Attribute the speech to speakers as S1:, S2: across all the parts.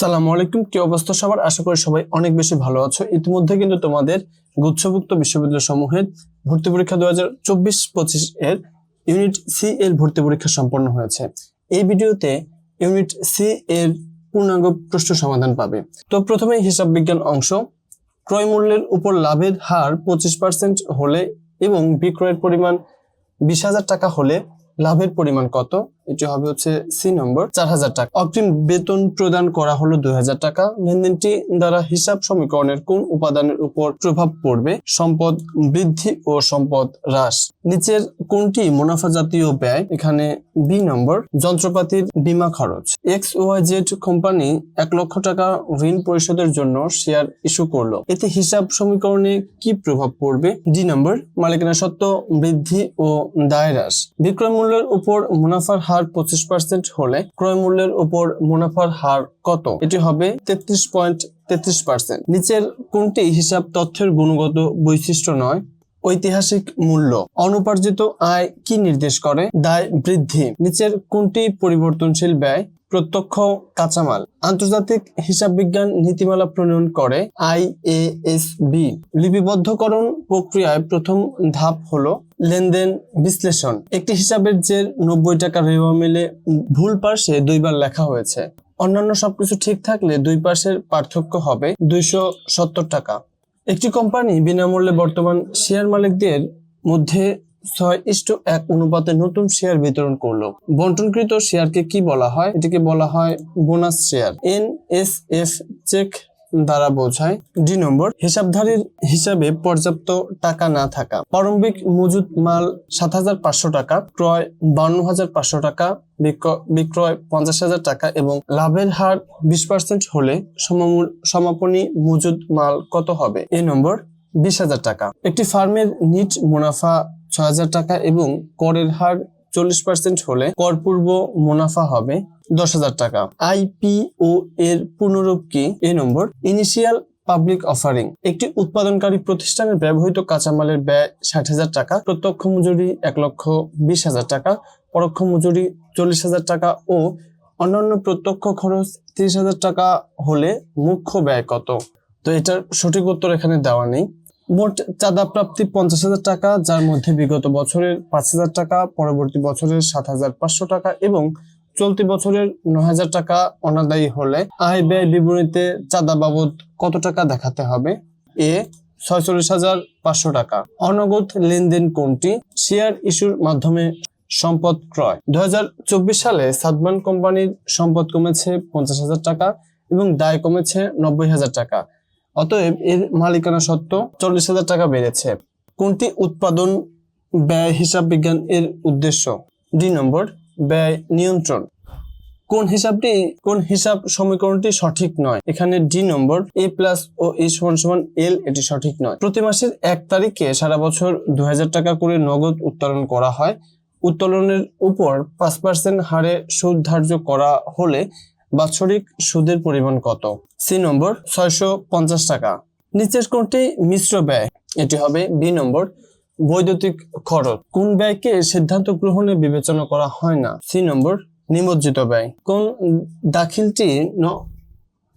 S1: সালামু আলাইকুম। কি অবস্থা সবার? আশা করি সবাই অনেক বেশি ভালো আছো। ইতিমধ্যে কিন্তু তোমাদের গুচ্ছভুক্ত বিশ্ববিদ্যালয় সমূহের ভর্তি পরীক্ষা দু হাজার চব্বিশ পঁচিশ এর ইউনিট সি এর ভর্তি পরীক্ষা সম্পন্ন হয়েছে। এই ভিডিওতে ইউনিট সি এর পূর্ণাঙ্গ প্রশ্ন সমাধান পাবে। তো প্রথমে হিসাব বিজ্ঞান অংশ। ক্রয় মূল্যের উপর লাভের হার পঁচিশ পার্সেন্ট হলে এবং বিক্রয়ের পরিমাণ বিশ হাজার টাকা হলে লাভের পরিমাণ কত? এটি হবে হচ্ছে সি নম্বর চার হাজার টাকা। অগ্রিম বেতন প্রদান করা হলো দুই হাজার টাকা। লেনদেনটি দ্বারা হিসাব সমীকরণের কোন উপাদানের উপর প্রভাব পড়বে? সম্পদ বৃদ্ধি ও সম্পদ হ্রাস। নিচের কোনটি মুনাফা জাতীয় ব্যয়? এখানে বি নম্বর যন্ত্রপাতির বীমা খরচ। এক্স ওয়াই জেড কোম্পানি এক লক্ষ টাকা ঋণ পরিশোধের জন্য শেয়ার ইস্যু করল। এতে হিসাব সমীকরণে কি প্রভাব পড়বে? ডি নম্বর মালিকানা সত্ত্ব বৃদ্ধি ও দায় হ্রাস। বিক্রয় মূল্যের উপর মুনাফার হার পঁচিশ পার্সেন্ট হলে ক্রয় মূল্যের উপর মুনাফার হার কত? এটি হবে তেত্রিশ পয়েন্ট তেত্রিশ পার্সেন্ট নিচের কোনটি হিসাব তথ্যের গুণগত বৈশিষ্ট্য নয়? ঐতিহাসিক মূল্য। অনুপার্জিত আয় কি নির্দেশ করে? দায় বৃদ্ধি। নিচের কোনটি পরিবর্তনশীল ব্যয়? প্রত্যক্ষ কাঁচামাল। আন্তর্জাতিক হিসাব বিজ্ঞান নীতিমালা প্রণয়ন করে আই এ এস বি। লিপিবদ্ধকরণ প্রক্রিয়ায় প্রথম ধাপ হলো লেনদেন বিশ্লেষণ। একটি হিসাবের যে নব্বই টাকা রেওয়া মিলে ভুল পার্শ্বে দুইবার লেখা হয়েছে। অন্যান্য সবকিছু ঠিক থাকলে দুই পাশের পার্থক্য হবে দুইশো সত্তর টাকা। একটি কোম্পানি বিনামূল্যে বর্তমান শেয়ার মালিকদের মধ্যে ছয় ইস্টু এক অনুপাতে নতুন শেয়ার বিতরণ করল। বন্টনকৃত শেয়ারকে কি বলা হয়? এটিকে বলা হয় bonus share. N S F check দ্বারা বোঝায় ডি নম্বর, হিসাবধারীর হিসাবে পর্যাপ্ত টাকা না থাকা। প্রারম্ভিক মজুদ মাল সাত হাজার পাঁচশো টাকা, ক্রয় বান্ন হাজার পাঁচশো টাকা, বিক্র- বিক্রয় পঞ্চাশ হাজার টাকা এবং লাভের হার বিশ পার্সেন্ট হলে সমাপনী মজুদ মাল কত হবে? এ নম্বর, বিশ হাজার টাকা। একটি ফার্মের নিট মুনাফা ছয় হাজার টাকা এবং করের হার চল্লিশ পার্সেন্ট হলে করপূর্ব মুনাফা হবে দশ হাজার টাকা। আইপিও এর পূর্ণরূপ কি এ নম্বর ইনিশিয়াল পাবলিক অফারিং একটি উৎপাদনকারী প্রতিষ্ঠানের ব্যবহৃত কাঁচামালের ব্যয় ষাট হাজার টাকা, প্রত্যক্ষ মজুরি এক লক্ষ বিশ হাজার টাকা, পরোক্ষ মজুরি চল্লিশ হাজার টাকা ও অন্যান্য প্রত্যক্ষ খরচ তিরিশ হাজার টাকা হলে মুখ্য ব্যয় কত? তো এটার সঠিক উত্তর এখানে দেওয়া নেই। মোট চাঁদা প্রাপ্তি পঞ্চাশ হাজার টাকা, যার মধ্যে বিগত বছরের পাঁচ হাজার টাকা, পরবর্তী বছরের সাত হাজার পাঁচশো টাকা এবং চলতি বছরের নয় হাজার টাকা অনাদায়ী হলে আয় ব্যয় বিবরণীতে চাঁদা বাবদ কত টাকা দেখাতে হবে? এ, ছয়চল্লিশ হাজার পাঁচশো টাকা। অনগদ লেনদেন কোনটি? শেয়ার ইস্যুর মাধ্যমে সম্পদ ক্রয়। দু হাজার চব্বিশ সালে সাদমান কোম্পানির সম্পদ কমেছে পঞ্চাশ হাজার টাকা এবং দায় কমেছে নব্বই হাজার টাকা। অতএব এর মালিকানা সত্ত্ব চল্লিশ হাজার টাকা বেড়েছে। কোনটি উৎপাদন ব্যয় হিসাব বিজ্ঞান এর উদ্দেশ্য? ডি নম্বর, ব্যয় নিয়ন্ত্রণ। কোন হিসাবটি, কোন হিসাব সমীকরণটি সঠিক নয়? এখানে ডি নম্বর, এ প্লাস ও ই সমান সমান এল, এটি সঠিক নয়। প্রতি মাসের এক তারিখে সারা বছর দু হাজার টাকা করে নগদ উত্তোলন করা হয়। উত্তোলনের উপর পাঁচ পার্সেন্ট হারে সুদ ধার্য করা হলে বাৎসরিক সুদের পরিমাণ কত? সি নম্বর ছয়শো পঞ্চাশ টাকা। নিচের কোনটি মিশ্র ব্যয়। এটি হবে বি নম্বর বৈদ্যুতিক খরচ। কোন ব্যয়কে সিদ্ধান্ত গ্রহণে বিবেচনা করা হয় না? সি নম্বর নিমজ্জিত ব্যয়। কোন দাখিলটি ন-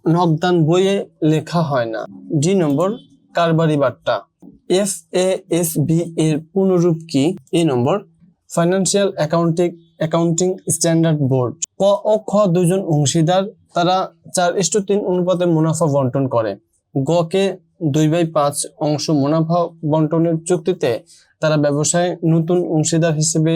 S1: নগদান বইয়ে লেখা হয় না? ডি নম্বর কারবারি বার্তা। এফ এ এস বি এর পুনরূপ কি? A number financial accounting accounting standard board ক ও খ দুজন অংশীদার, তারা চার ইস্টু তিন অনুপাতে মুনাফা বন্টন করে। গ কে দুই বাই পাঁচ অংশ মুনাফা বন্টনের চুক্তিতে তারা ব্যবসায় নতুন অংশীদার হিসেবে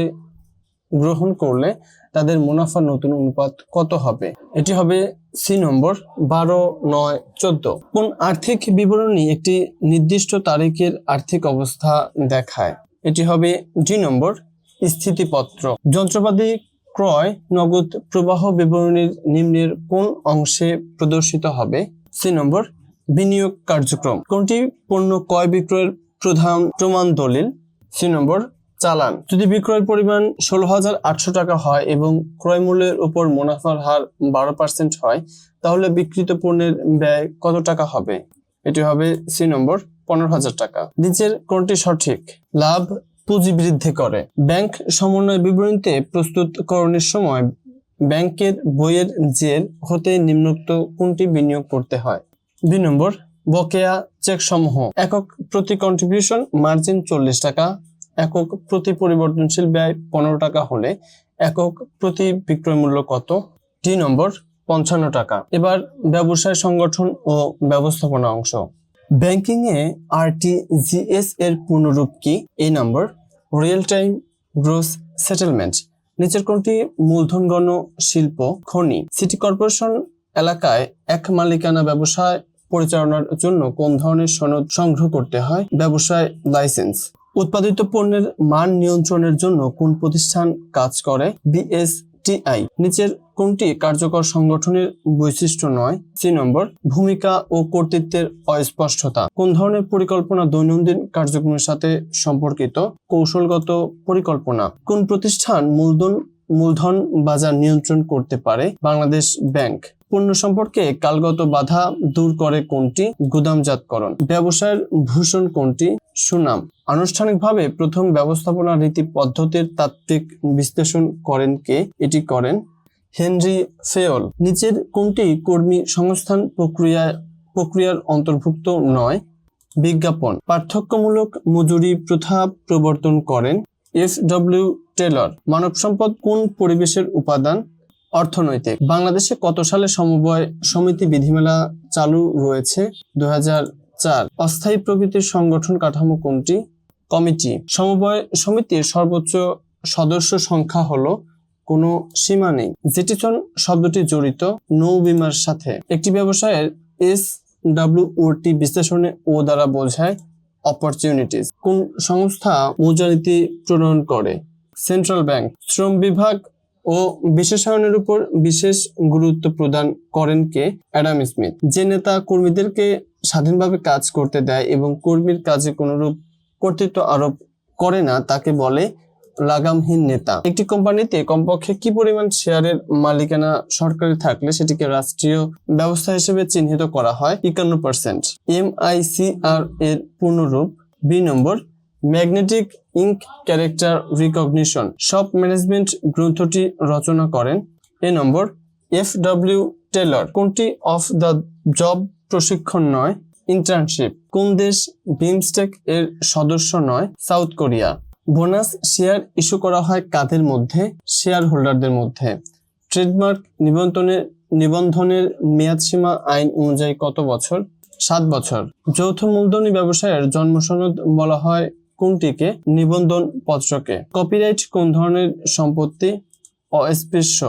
S1: গ্রহণ করলে তাদের মুনাফা নতুন অনুপাত কত হবে? এটি হবে সি নম্বর বারো, নয়, চোদ্দ। কোন আর্থিক বিবরণী একটি নির্দিষ্ট তারিখের আর্থিক অবস্থা দেখায়? এটি হবে ডি নম্বর স্থিতিপত্র। যন্ত্রপাতি ক্রয়, নগদ প্রবাহ বিবরণীর নিম্নের কোন অংশে প্রদর্শিত হবে? সি নম্বর, বিনিয়োগ কার্যক্রম। কোনটি পণ্য ক্রয় বিক্রয়ের প্রধান প্রমাণ দলিল? সি নম্বর, চালান। যদি বিক্রয়ের পরিমাণ ষোলো হাজার আটশো টাকা হয় এবং ক্রয় মূল্যের উপর মুনাফার হার বারো পার্সেন্ট হয়, তাহলে বিক্রিত পণ্যের ব্যয় কত টাকা হবে? এটি হবে সি নম্বর, পনেরো হাজার টাকা। নিচের কোনটি সঠিক? লাভ পুঁজি বৃদ্ধি করে। ব্যাংক সমন্বয় বিবরণীতে প্রস্তুতকরণের সময় ব্যাংকের বইয়ের জের হতে নিম্নোক্ত কোনটি বিনিয়োগ করতে হয়? দুই নম্বর, বকেয়া চেক সমূহ একক প্রতি কন্ট্রিবিউশন মার্জিন চল্লিশ টাকা, একক প্রতি পরিবর্তনশীল ব্যয় পনেরো টাকা হলে একক প্রতি বিক্রয় মূল্য কত? দুই নম্বর, পঞ্চান্ন টাকা। এবার ব্যবসায় সংগঠন ও ব্যবস্থাপনা অংশ। ব্যাংকিং এ আরটিজিএস এর পূর্ণরূপ কি? এই number real time gross settlement, নিচের কোনটি? মূলধন গণ শিল্প, খনি, সিটি কর্পোরেশন এলাকায় এক মালিকানা ব্যবসায় পরিচালনার জন্য কোন ধরনের সনদ সংগ্রহ করতে হয়? ব্যবসায় লাইসেন্স, উৎপাদিত পণ্যের মান নিয়ন্ত্রণের জন্য কোন প্রতিষ্ঠান কাজ করে? বিএসটিআই নিচের কোনটি কার্যকর সংগঠনের বৈশিষ্ট্য নয়। সি নম্বর, ভূমিকা ও কর্তৃত্বের অস্পষ্টতা। কোন ধরনের পরিকল্পনা দৈনন্দিন কার্যক্রমের সাথে সম্পর্কিত? কৌশলগত পরিকল্পনা। কোন প্রতিষ্ঠান মূলধন মূলধন বাজার নিয়ন্ত্রণ করতে পারে? বাংলাদেশ ব্যাংক। পণ্য সম্পর্কে কালগত বাধা দূর করে কোনটি? গুদামজাতকরণ। ব্যবসায়ের ভূষণ কোনটি? সুনাম। আনুষ্ঠানিকভাবে প্রথম ব্যবস্থাপনা রীতি পদ্ধতির তাত্ত্বিক বিশ্লেষণ করেন কে? এটি করেন হেনরি ফেওল নিচের কোনটি কর্মী সংস্থান প্রক্রিয়া প্রক্রিয়ার অন্তর্ভুক্ত নয়? বিজ্ঞাপন। পার্থক্যমূলক মজুরি প্রথা প্রবর্তন করেন এফ ডব্লিউ টেলর। মানব সম্পদ কোন পরিবেশের উপাদান? অর্থনৈতিক। বাংলাদেশে কত সালে সমবায় সমিতি বিধিমালা চালু রয়েছে? দু চার। অস্থায়ী প্রকৃতির সংগঠন কাঠামো কোনটি? কমিটি। সমবায় সমিতির সর্বোচ্চ সদস্য সংখ্যা হলো, কোনো সীমা নেই। জেটিসন শব্দটি জড়িত নৌ বিমার সাথে। একটি ব্যবসায়ের এস ডাব্লিউটি বিশ্লেষণে ও দ্বারা বোঝায় অপরচুনিটিস কোন সংস্থা মুদ্রানীতি প্রণয়ন করে? সেন্ট্রাল ব্যাংক শ্রম বিভাগ ও বিশেষায়নের উপর বিশেষ গুরুত্ব প্রদান করেন কে? Adam Smith. যে নেতা কর্মীদেরকে স্বাধীনভাবে কাজ করতে দেয় এবং কর্মীর কাজে কোনরূপ কর্তৃত্ব আরোপ করে না, তাকে বলে লাগামহীন নেতা। একটি কোম্পানিতে কমপক্ষে কি পরিমাণ শেয়ারের মালিকানা সরকারি থাকলে সেটিকে রাষ্ট্রীয় ব্যবস্থা হিসেবে চিহ্নিত করা হয়? একান্ন percent M I C R এর পূর্ণরূপ B number magnetic ink character recognition. সব ম্যানেজমেন্ট গ্রন্থটি রচনা করেন। A number, F W Taylor. কোনটি অফ দ্য জব প্রশিক্ষণ নয়, ইন্টার্নশিপ। কোন দেশ বিমস্টেক এর সদস্য নয়, South Korea. Bonus share issue করা হয় কাদের মধ্যে? শেয়ার হোল্ডারদের মধ্যে। ট্রেডমার্ক নিবন্ধনের নিবন্ধনের মেয়াদসীমা আইন অনুযায়ী কত বছর? সাত বছর। যৌথ মূলধনী ব্যবসায়ের জন্মসনদ বলা হয় কোনটিকে নিবন্ধন পত্রকে? কপিরাইট কোন ধরনের সম্পত্তি? অস্পৃশ্য।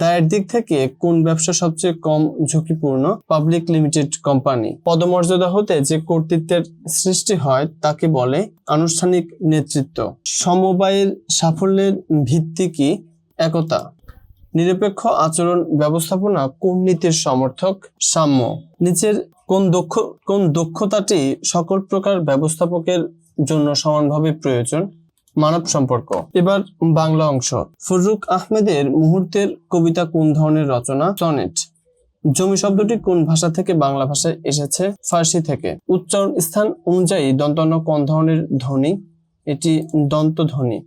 S1: দায়ের দিক থেকে কোন ব্যবসা সবচেয়ে কম ঝুঁকিপূর্ণ? পাবলিক লিমিটেড কোম্পানি পদমর্যাদা হতে যে কর্তৃত্বের সৃষ্টি হয়, তাকে বলে আনুষ্ঠানিক নেতৃত্ব। সমবায়ের সাফল্যের ভিত্তি কি? একতা। নিরপেক্ষ আচরণ ব্যবস্থাপনা কোন নীতির সমর্থক? সাম্য। নিচের কোন দক্ষ, কোন দক্ষতাটি সকল প্রকার ব্যবস্থাপকের জন্য সমানভাবে প্রয়োজন মানব সম্পর্ক। এবার বাংলা অংশ। ফররুক আহমেদের মুহূর্তের কবিতা কোন ধরনের রচনা? সনেট। জমি শব্দটি কোন ভাষা থেকে বাংলা ভাষায় এসেছে? ফার্সি থেকে। উচ্চারণ স্থান অনুযায়ী দন্তন্য কোন ধরনের ধ্বনি? এটি দন্ত ধ্বনি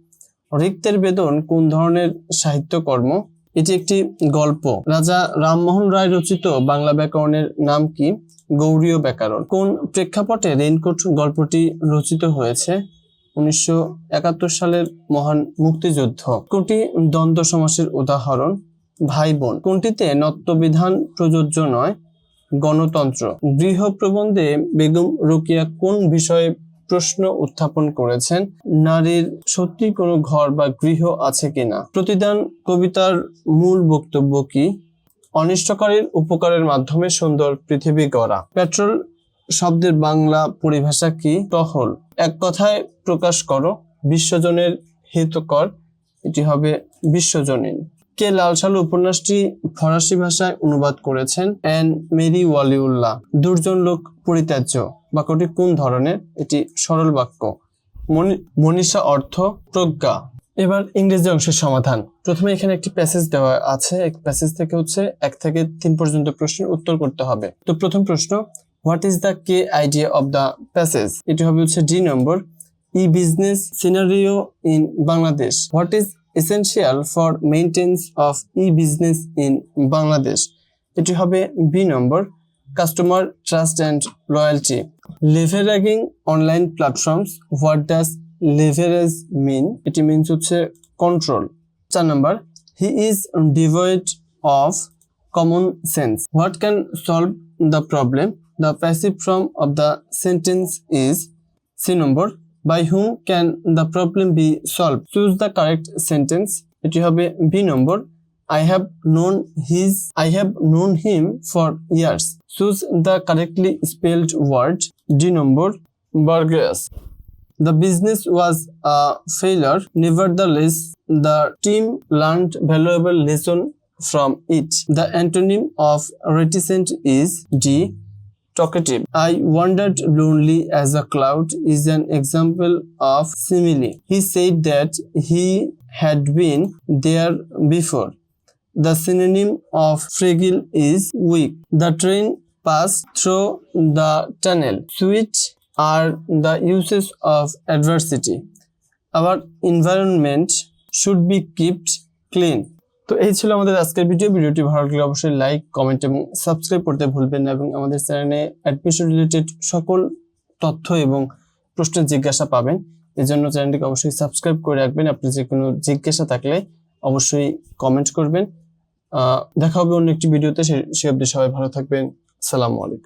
S1: রিক্তের বেদন কোন ধরনের সাহিত্যকর্ম? এটি একটি গল্প। রাজা রামমোহন রায় রচিত বাংলা ব্যাকরণের নাম কি? গৌরীয় ব্যাকরণ। কোন প্রেক্ষাপটে রেইনকোট গল্পটি রচিত হয়েছে? উনিশশো একাত্তর সালের মহান মুক্তিযুদ্ধ। কোনটি দ্বন্দ্ব সমাসের উদাহরণ? ভাই বোন কোনটিতে নত্যবিধান প্রযোজ্য নয়? গণতন্ত্র। গৃহ প্রবন্ধে বেগম রোকিয়া কোন বিষয়ে প্রশ্ন উত্থাপন করেছেন, নারীর সত্যি কোনো ঘর বা গৃহ আছে কিনা? প্রতিদান কবিতার মূল বক্তব্য কি? অনিষ্টকারীর উপকারের মাধ্যমে সুন্দর পৃথিবী গড়া। পেট্রোল শব্দের বাংলা পরিভাষা কি? টহল। এক কথায় প্রকাশ করো বিশ্বজনের হিতকর, এটি হবে বিশ্বজনীন। কে লাল সালু উপন্যাসটি ফরাসি ভাষায় অনুবাদ করেছেন? অ্যান মেরি ওয়ালিউল্লাহ, দুর্জন লোক পরিত্যাজ্য। বাক্যটি কোন ধরনের? এটি সরল বাক্য। মনি- মনীষা অর্থ প্রজ্ঞা। এবার ইংরেজি অংশের সমাধান। প্রথমে এখানে একটি প্যাসেজ দেওয়া আছে। এক প্যাসেজ থেকে হচ্ছে এক থেকে তিন পর্যন্ত প্রশ্নের উত্তর করতে হবে। তো প্রথম প্রশ্ন what is the key idea of the passage এটি হবে হচ্ছে D number. E business scenario in Bangladesh what is essential for maintenance of E business in Bangladesh এটি হবে B number customer trust and loyalty leveraging online platforms what does leverage mean এটি means হচ্ছে control চার number he is devoid of common sense what can solve the problem the passive form of the sentence is C number by whom can the problem be solve choose the correct sentence এটি হবে B number I have known his, I have known him for years. Choose the correctly spelled word. D number Burgess. The business was a failure. Nevertheless, the team learned valuable lesson from it. The antonym of reticent is D. Talkative. I wandered lonely as a cloud is an example of simile. He said that he had been there before. The synonym of fragile is weak. The train passed through the tunnel. Switch are the uses of adversity. Our environment should be kept clean. তো এই ছিল আমাদের আজকের video ভিডিওটি ভালো লাগলে অবশ্যই like comment এবং সাবস্ক্রাইব করতে ভুলবেন না এবং আমাদের চ্যানেলে অ্যাডমিশন রিলেটেড সকল তথ্য এবং প্রশ্নের জিজ্ঞাসা পাবেন এই জন্য চ্যানেলটিকে অবশ্যই সাবস্ক্রাইব করে রাখবেন আপনি যে কোনো জিজ্ঞাসা থাকলে অবশ্যই কমেন্ট করবেন দেখা হবে অন্য একটি ভিডিওতে সে অবধি সবাই ভালো থাকবেন সালামু আলাইকুম।